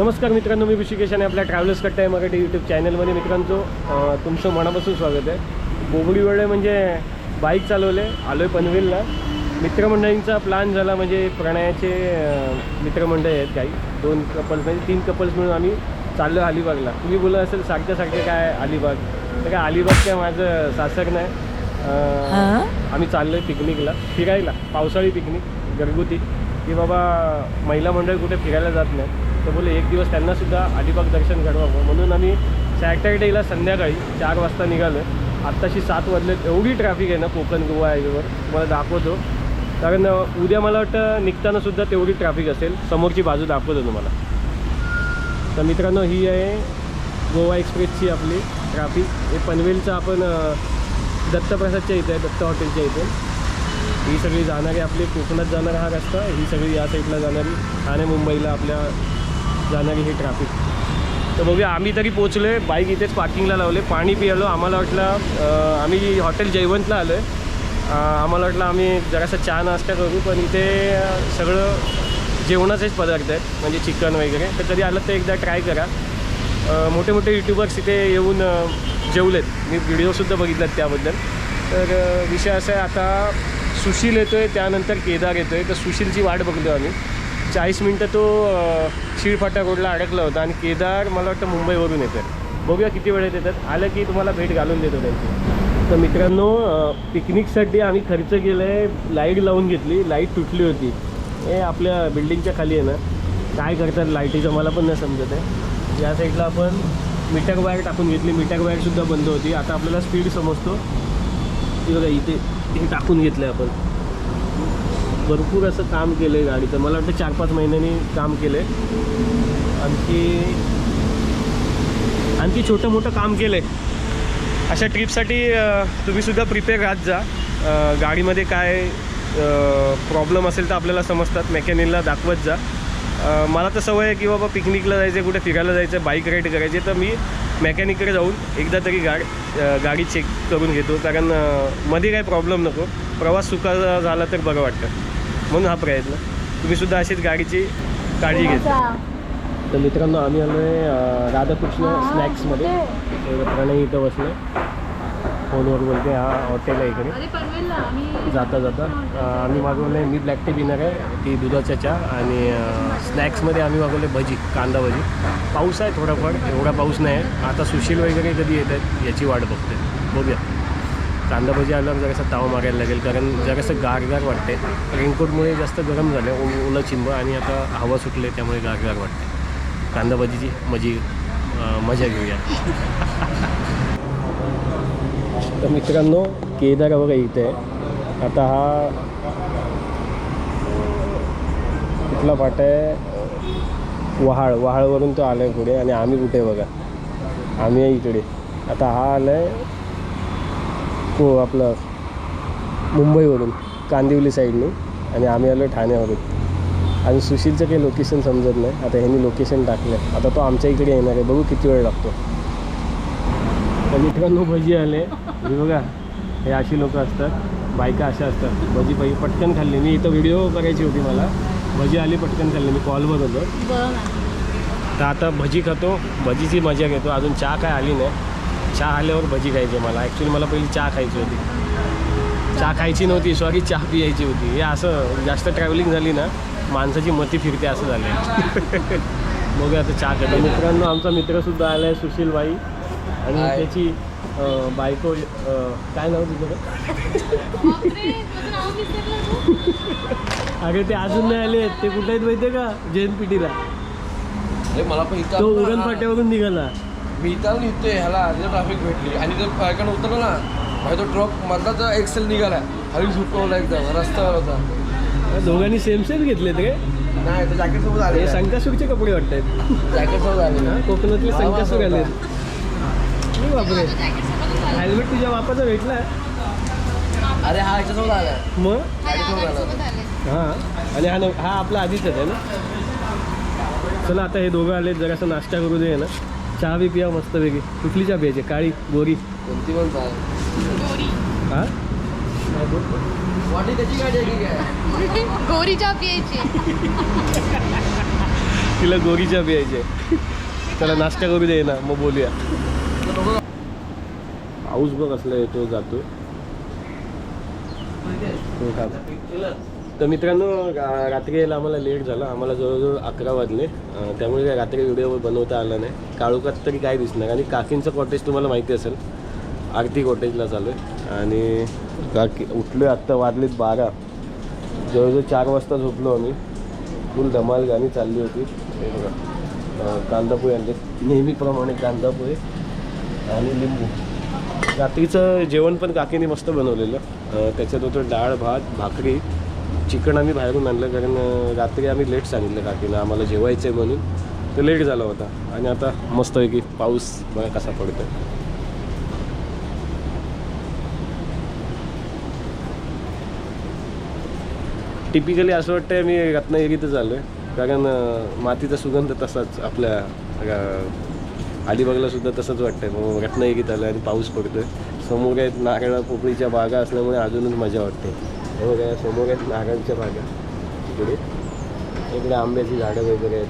नमस्कार मित्रांनो मी ऋषिकेश आणि आपल्या ट्रॅव्हलर्स कट्टा आहे मराठी यूट्यूब चॅनलमध्ये मित्रांचो तुमचं मनापासून स्वागत आहे. बोबडी वेळे म्हणजे बाईक चालवले आलो आहे पनवेलला. मित्रमंडळींचा प्लॅन झाला म्हणजे प्रणयाचे मित्रमंडळी आहेत काही. दोन कपल्स म्हणजे तीन कपल्स मिळून आम्ही चाललो अलिबागला. तुम्ही बोलत असेल सारखं सारखं काय अलिबाग? तर काय अलिबाग काय माझं सासर नाही. हां? आम्ही चाललो आहे पिकनिकला फिरायला पावसाळी पिकनिक घरगुती. की बाबा महिला मंडळ कुठे फिरायला जात नाही तर बोले एक दिवस त्यांनासुद्धा अलिबाग दर्शन घडवावं. म्हणून आम्ही सॅटर्डेला संध्याकाळी चार वाजता निघालो. आत्ताशी सात वाजले. एवढी ट्रॅफिक आहे ना कोकण गोवा हायवेवर तुम्हाला दाखवतो. कारण उद्या मला वाटतं निघतानासुद्धा तेवढी ट्रॅफिक असेल. समोरची बाजू दाखवतो तुम्हाला. तर मित्रांनो ही आहे गोवा एक्सप्रेसची आपली ट्रॅफिक हे पनवेलचं आपण दत्तप्रसादच्या इथे आहे दत्त हॉटेलच्या इथे. ही सगळी जाणारी आपली कोकणात जाणारा हा रस्ता ही सगळी या साईडला जाणारी ठाणे मुंबईला आपल्या जाणारी ही ट्रॅफिक तर बघूया आम्ही तरी पोचलो आहे बाईक इथेच पार्किंगला लावले पाणी पियालो. आम्हाला वाटलं आम्ही हॉटेल जयवंतला आलो आहे आम्हाला वाटलं आम्ही जरासा चहा नाश्ता करू पण इथे सगळं जेवणाचेच पदार्थ आहेत म्हणजे चिकन वगैरे. तर कधी आलं तर एकदा ट्राय करा. मोठे मोठे यूट्यूबर्स इथे येऊन जेवलेत. मी व्हिडिओसुद्धा बघितलात त्याबद्दल. तर विषय असा आहे आता सुशील येतो आहे त्यानंतर केदार येतो आहे तर सुशीलची वाट बघतो आम्ही. चाळीस मिनटं तो अं, शिळफाटा रोडला अडकला होता आणि केदार मला वाटतं मुंबईवरून येतो आहे बघूया किती वेळेत येतात. आलं की तुम्हाला भेट घालून देतो त्यांची. तर मित्रांनो पिकनिकसाठी आम्ही खर्च केलं आहे लाइट लावून घेतली. लाइट तुटली होती. हे आपल्या बिल्डिंगच्या खाली आहे ना. काय करतात लाईटीचं मला पण नाही समजत आहे. या साईडला आपण मीटर वायर टाकून घेतली. मीटर वायरसुद्धा बंद होती. आता आपल्याला स्पीड समजतो. की बघा इथे हे टाकून घेतलं आहे आपण. भरपूर असं काम केलं आहे गाडीचं. मला वाटतं चार पाच महिन्यांनी काम केलं आहे आणखी आणखी छोटं मोठं काम केलं आहे अशा ट्रिपसाठी तुम्हीसुद्धा प्रिपेअर राहत जा. गाडीमध्ये काय प्रॉब्लेम असेल तर आपल्याला समजतात. मेकॅनिकला दाखवत जा. मला तर सवय आहे की बाबा पिकनिकला जायचं कुठे फिरायला जायचं बाईक राईड करायची तर मी मेकॅनिककडे जाऊन एकदा तरी गाड अ, गाडी चेक करून घेतो. कारण मध्ये काय प्रॉब्लेम नको. प्रवास सुखाचा झाला तर बरं वाटतं. म्हणून हा प्रयत्न. तुम्हीसुद्धा अशीच गाडीची काळजी घेता. तर मित्रांनो आम्ही आलो आहे राधाकृष्ण स्नॅक्समध्ये प्रणय इथं बसलं फोनवर बोलते हा हॉटेल आहे इकडे. जाता जाता. आम्ही मागवलं मी ब्लॅक टी पिणार आहे ती दुधाचा चहा आणि स्नॅक्समध्ये आम्ही मागवले भजी कांदा भजी. पाऊस आहे थोडाफार एवढा पाऊस नाही आहे. आता सुशील वगैरे कधी येत आहेत याची वाट बघते. बघूया. कांदा भजी आल्यावर जरासा ताव मारायला लागेल कारण जरासं गारगार वाटते रेनकोटमुळे जास्त गरम झालं उ उलं चिंब आणि आता हवा सुटले त्यामुळे गारगार वाटते कांदा भजीची मजी मजा घेऊया. तर मित्रांनो केदार वगैरे इथे. आहे आता हा कुठला फाट आहे? वहाळ. वहाळवरून तो आला आहे पुढे आणि आम्ही कुठे बघा? आम्ही आहे इकडे. आता हा आला आहे को आपलं मुंबईवरून कांदिवली साईडने. आणि आम्ही आलो ठाण्यावरून. आणि सुशीलचं काही लोकेशन समजत नाही. आता ह्यांनी लोकेशन टाकलं आता तो आमच्या इकडे येणार आहे. बघू किती वेळ लागतो. तर मित्रांनो भजी आले. हे बघा हे अशी लोक असतात बायका अशा असतात. भजी पाहिजे पटकन खाल्ली. मी इथं व्हिडिओ करायची होती मला. भजी आली पटकन खाल्ली. मी कॉलवर होतो. तर आता भजी खातो. भजीची मजा घेतो. अजून चहा काय आली नाही. चहा आल्यावर भजी खायची मला. ॲक्च्युली मला पहिली चहा खायची होती. चहा खायची नव्हती. सॉरी चहा पियायची होती. हे असं जास्त ट्रॅव्हलिंग झाली ना माणसाची मती फिरते असं झालं आहे बघूया आता चहा करतो मित्रांनो आमचा मित्रसुद्धा आला आहे सुशील बाई आणि. त्याची बायको काय नाव तुझं अरे ते अजून नाही आले. ते कुठे आहेत माहिती आहे का? जैन पिटीला अरे मला पण इथं तो उरण. फाट्यावरून निघाला. मी इथं निघतोय ह्याला ट्रॅफिक भेटली. आणि जर पायकडे उतरलं ना भाई तो ट्रक मधला एक्सेल निघाला. खाली सुटवला एकदम रस्त्यावर होता. दोघांनी सेम सेम घेतलेत रे. नाही तो जॅकेट सोबत आले. संकासूरचे कपडे वाटतात जॅकेट सोबत आले ना? कोकणातले संकासूर. आले बापरे. हेल्मेट तुझ्या बापाचा भेटला अरे हा ह्याच्यासोबत आला मग? गाडीसोबत आला हां आणि हा न- हा आपला आधीच आहे ना? चला आता हे दोघं आले जरासा नाश्ता करू दे ना? चहा बी पिया मस्त वेगळी कुठली चहा प्यायची? काळी गोरी. कोणती पण चालेल हां? वाटी त्याची गाडी आहे की काय? गोरी चहा पियायची. तिला गोरीच्या प्यायचे चला नाश्ता करू दे ना? मग बोलूया. पाऊस बघ असला येतो जातो. हो? तर मित्रांनो रात्री यायला आम्हाला लेट झाला. आम्हाला जवळजवळ अकरा वाजले. त्यामुळे काय रात्री व्हिडिओ बनवता आला नाही. काळोखात तरी काय दिसणार. आणि काकींचं कॉटेज तुम्हाला माहिती असेल. आरती कॉटेजला चालू आहे. आणि काकी उठलो आत्ता वाजलेत बारा. जवळजवळ चार वाजता झोपलो आम्ही. फुल धमाल गाणी चालली होती. हे बघा. अं, कांदा पोहे आणले नेहमीप्रमाणे कांदा पोहे आणि लिंबू. रात्रीचं जेवण पण काकीने मस्त बनवलेलं. त्याच्यात होतं डाळ भात भाकरी. चिकन आम्ही बाहेरून आणलं कारण रात्री आम्ही लेट सांगितलं काकीनं आम्हाला जेवायचं आहे म्हणून. तर लेट झाला होता. आणि आता मस्त आहे की पाऊस बघा कसा पडतो आहे टिपिकली असं वाटतं मी रत्नागिरीतच आलो आहे कारण मातीचा सुगंध तसाच आपल्या अलिबागला सुद्धा तसंच वाटतंय. मग रत्नागिरीत आलं आणि पाऊस पडतोय. समोर आहेत नारळ पोपळीच्या बागा असल्यामुळे अजूनच मजा वाटते. हे बघा समोर आहेत नारळाच्या बागा. इकडे. इकडे आंब्याची झाडं वगैरे आहेत.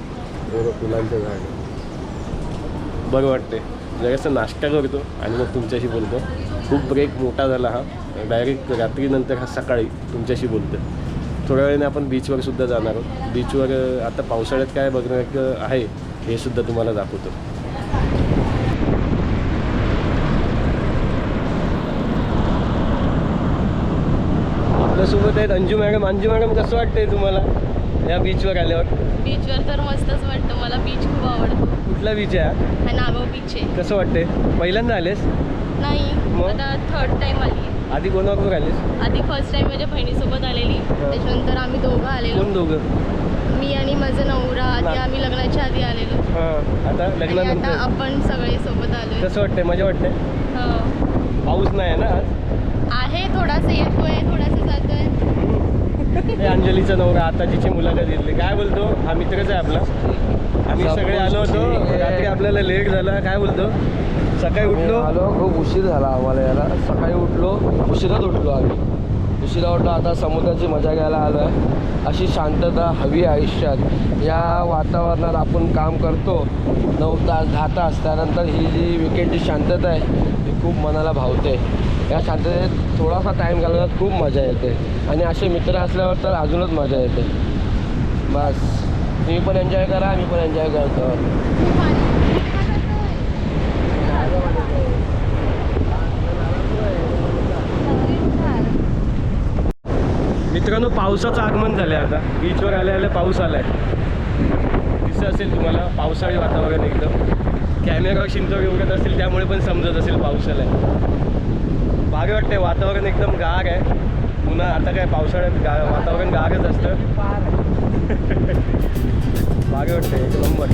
बरोबर फुलांचं झाड. बरं वाटते जरासं नाश्ता करतो आणि मग तुमच्याशी बोलतो. खूप ब्रेक मोठा झाला हा. डायरेक्ट रात्रीनंतर हा सकाळी तुमच्याशी बोलतो थोड्या वेळाने आपण बीचवर सुद्धा जाणार आहोत. बीचवर आता पावसाळ्यात काय बघण्यासारखं आहे हे सुद्धा तुम्हाला दाखवतो. आपल्यासोबत आहेत अंजू मॅडम. अंजू मॅडम कसं वाटतंय तुम्हाला या बीचवर आल्यावर? बीचवर तर मस्तच वाटतं. मला बीच खूप आवडतो. कुठला बीच आहे हा? नागाव बीच आहे. कसं वाटतंय? पहिल्यांदा आलेस? नाही. मग? आता थर्ड टाइम आली. आधी कोणाबरोबर आलेस? आधी फर्स्ट टाइम माझ्या बहिणीसोबत आलेली. त्याच्यानंतर आम्ही दोघं आलेलो. कोण दोघं? मी आणि माझा नवरा. आधी ना- आम्ही लग्नाच्या आधी आलेलो. हां. आता आणि आता लग्नानंतर आपण सगळे सोबत आलोय. कसं वाटतंय? मजा वाटतंय? हो. पाऊस नाही आहे ना आज आहे थोडासा येतोय थोडासा जातोय हे अंजलीचा नवरा आता जिची मुलाखत घेतली. काय बोलतो? हा मित्रच आहे आपला. आम्ही सगळे आलो होतो. रात्री आपल्याला लेट झाला. काय बोलतो? सकाळी उठलो? आलो खूप उशीर झाला आम्हाला याला सकाळी उठलो उशिराच उठलो आम्ही. उशिरा उठलो आता समुद्राची मजा घ्यायला आलो आहे. अशी शांतता हवी आयुष्यात. या वातावरणात आपण काम करतो. नऊ तास दहा तास त्यानंतर ही जी विकेंडची शांतता आहे ती खूप मनाला भावते. या शांततेत थोडासा टाईम घालवण्यात खूप मजा येते. आणि असे मित्र असल्यावर तर अजूनच मजा येते. बस. तुम्ही पण एन्जॉय करा मी पण एन्जॉय करतो. मित्रांनो पावसाचं आगमन झालंय आता. बीचवर आल्या आल्या पाऊस आलाय. दिसत असेल तुम्हाला पावसाळी वातावरण एकदम. कॅमेरा शिंतोड उगत असेल त्यामुळे पण समजत असेल पाऊस आलाय. भारी वाटते वातावरण एकदम गार आहे. पुन्हा आता काय पावसाळ्यात गा वातावरण गारच असतं. भारी वाटते एक नंबर.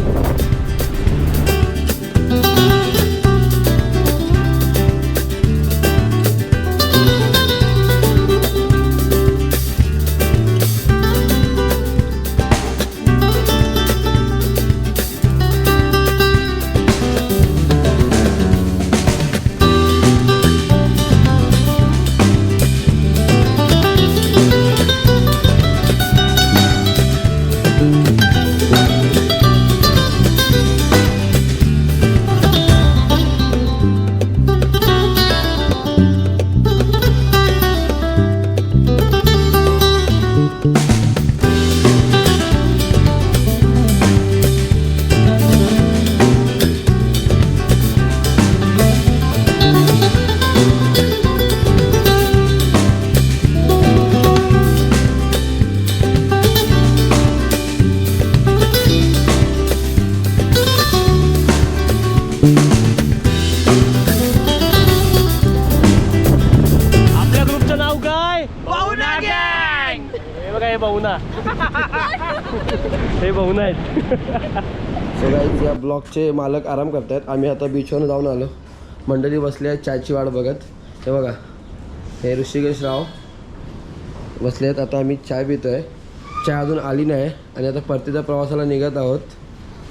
हे बहुना आहेत सो गाईज या ब्लॉकचे मालक आराम करतायत. आम्ही आता बीचवर जाऊन आलो. मंडळी बसली आहे चायची वाट बघत. हे बघा. हे ऋषिकेश राव बसले आहेत आता आम्ही चाय पितो आहे चाय अजून आली नाही आणि आता परतीच्या प्रवासाला निघत आहोत.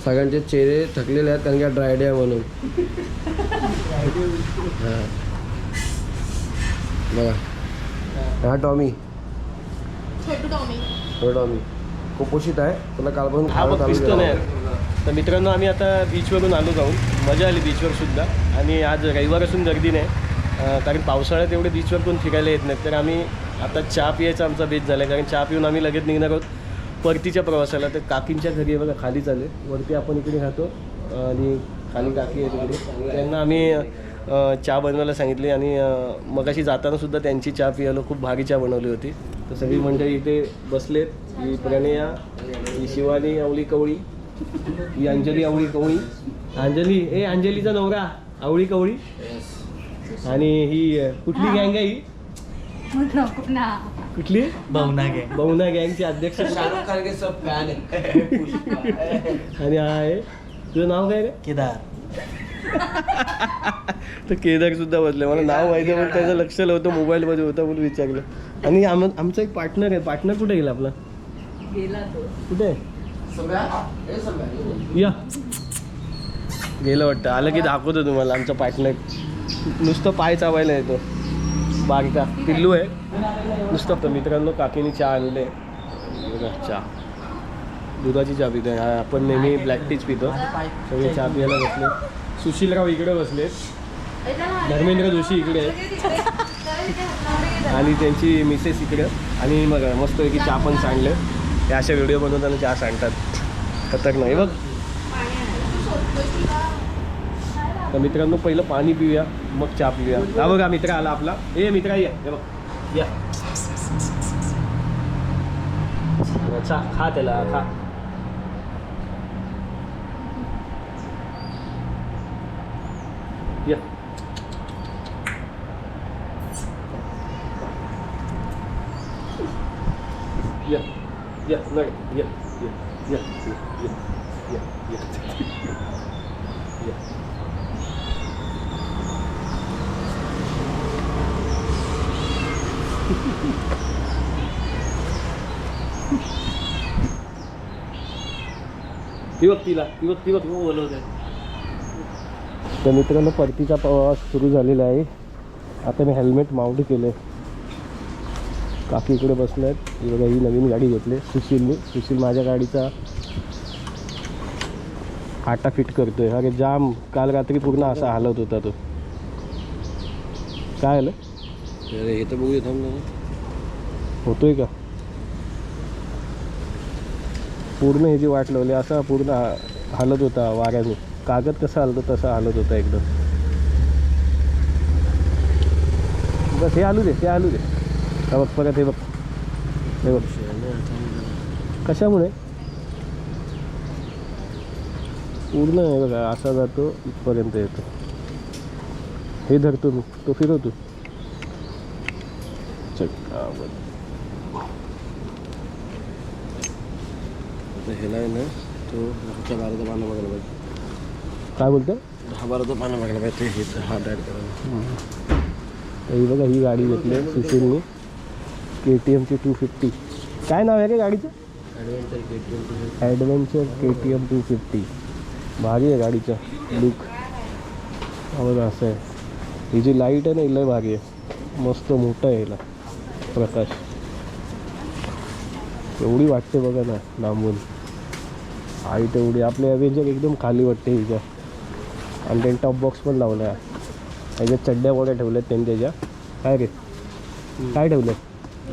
सगळ्यांचे चेहरे थकलेले आहेत कारण का ड्रायडे आहे म्हणून. हां. बघा. हा टॉमी छोटू टॉमी हो टॉमी कुपोषित आहे. तुला कालपासून हा बघ दिसतो. नाही. तर मित्रांनो आम्ही आता बीचवरून आलो जाऊन. मजा आली बीचवर सुद्धा. आणि आज रविवार असून गर्दी नाही. कारण पावसाळ्यात एवढे बीचवर कोण फिरायला येत नाहीत तर आम्ही आता चहा पियाचा आमचा बेत झाला आहे कारण चहा पिऊन आम्ही लगेच निघणार आहोत परतीच्या प्रवासाला. तर काकींच्या घरी आहे बघा खाली चालले. वरती आपण इकडे राहतो. आणि खाली काकी आहे तिकडे त्यांना आम्ही चहा बनवायला सांगितली आणि मगाशी जाताना सुद्धा त्यांची चहा पियालो खूप भारी चहा बनवली होती. तर सगळी मंडळी इथे बसलेत. ही प्रणया ही शिवानी आवळी कवळी ही अंजली आवळी कवळी. अंजली ए अंजलीचा नवरा आवळी कवळी. आणि ही कुठली गँग आहे ही? कुठली? भावना घे बहुना गँगचे अध्यक्ष. शाहरुख खान के सब फॅन आहे आणि हा आहे. तुझं नाव काय रे? केदार. तर केदार सुद्धा बसले. मला नाव माहिती आहे, पण त्याचं लक्ष नव्हतं मोबाईलमध्ये होतं म्हणून विचारलं. आणि आम आमचा एक पार्टनर आहे. पार्टनर कुठे गेला आपला? कुठे? आहे? या. गेलं वाटतं. आलं की दाखवतो तुम्हाला आमचा पार्टनर नुसतं पाय चावायला येतो. बारका. पिल्लू आहे. नुसतं तर मित्रांनो काकीने चहा आणले बघा चहा. दुधाची चहा पितो आपण नेहमी ब्लॅक टीच पितो. सगळे चहा पियाला बसले. सुशीलराव इकडे बसले. धर्मेंद्र जोशी इकडे आहेत. आणि त्यांची मिसेस इकडे. आणि मग मस्तपैकी चहा पण सांडलं. ते अशा व्हिडिओ बनवताना चहा सांडतात. खतरनाक नाही बघ. तर मित्रांनो पहिलं पाणी पिऊया मग चहा पिऊया. हा बघा मित्र आला आपला. ए मित्र या. हे बघ. या. चा खा त्याला खा या या या नाही या या या या या या या तिला बोलवते तर मित्रांनो परतीचा प्रवास सुरू झालेला आहे. आता मी हेल्मेट माउंट केलं आहे काकी इकडे बसले आहेत ही बघा ही नवीन गाडी घेतली. सुशीलनी. सुशील माझ्या गाडीचा हाटा फिट करतोय. अरे जाम. काल रात्री पूर्ण असा हालत होता तो. काय आलं हे तर बघूया थांब ना. होतोय का? पूर्ण ह्याची वाट लावली असा पूर्ण हा- हालत होता वाऱ्याने. कागद कसा हलतो तसा हालत होता एकदम. बस हे आलू दे ते आलू दे. हा बघ परत हे बघ. हे बघ. कशामुळे? पूर्ण हे बघा असा जातो इथपर्यंत येतो. हे धरतो मी तो फिरवतो. ह्याला आहे ना तो दहा बाराचं पानं बघायला पाहिजे. काय बोलतो? दहा बाराचं पानं बघायला पाहिजे हे हा डायट करायला ही बघा ही गाडी घेतली सुशीलनी के टी एमची टू फिफ्टी काय नाव आहे रे गाडीचं? Adventure K T M two fifty भारी आहे गाडीचं. लुक बघा असं आहे. ही जी लाइट आहे ना ही लय भारी आहे. मस्त मोठं आहे हिला. प्रकाश. एवढी वाटते बघा ना लांबून. हाईट एवढी. आपल्या ॲव्हेंजर एकदम खाली वाटते हिच्या. आणि त्यांनी टॉप बॉक्स पण लावला आहे त्याच्यात चड्ड्या गोड्या ठेवल्यात त्यांनी त्याच्या. काय रे? काय ठेवलं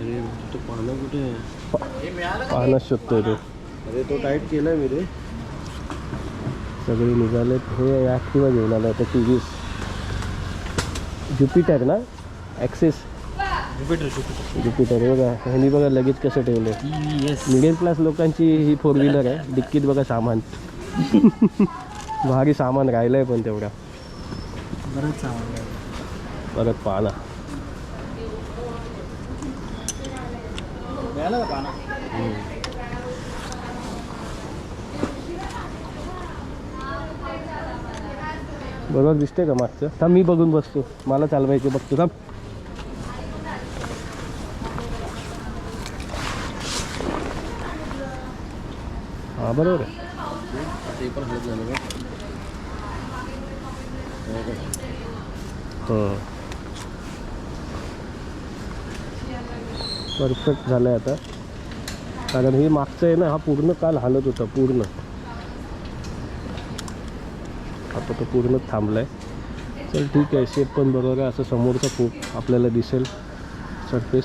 अरे तो पानं कुठे आहे? पाहणंच शोधतोय तो. अरे तो टाईट केला मी रे सगळे निघालेत. हे ॲक्टिवा घेऊन आलं होतं टी व्ही ज्युपिटर ना? ॲक्सेस. जुपिटर जुपिटर ज्युपिटर हे बघा. ह्यांनी बघा लगेच कसं ठेवलं येस मिडल क्लास लोकांची ही फोर व्हीलर आहे. डिक्कीत बघा सामान. भारी सामान राहिलं आहे पण तेवढा. बरंच सामान परत पाहना मिळालं का पाना बरोबर दिसते का मागचं? थांब मी बघून बसतो. मला चालवायचे बघतो. थांब. हां बरोबर आहे. परफेक्ट झालं आहे आता. कारण हे मागचं आहे ना हा पूर्ण काल हालत होता पूर्ण. आता तो पूर्ण थांबला आहे चल ठीक आहे शेप पण बरोबर आहे असं समोरचा खूप आपल्याला दिसेल सरफेस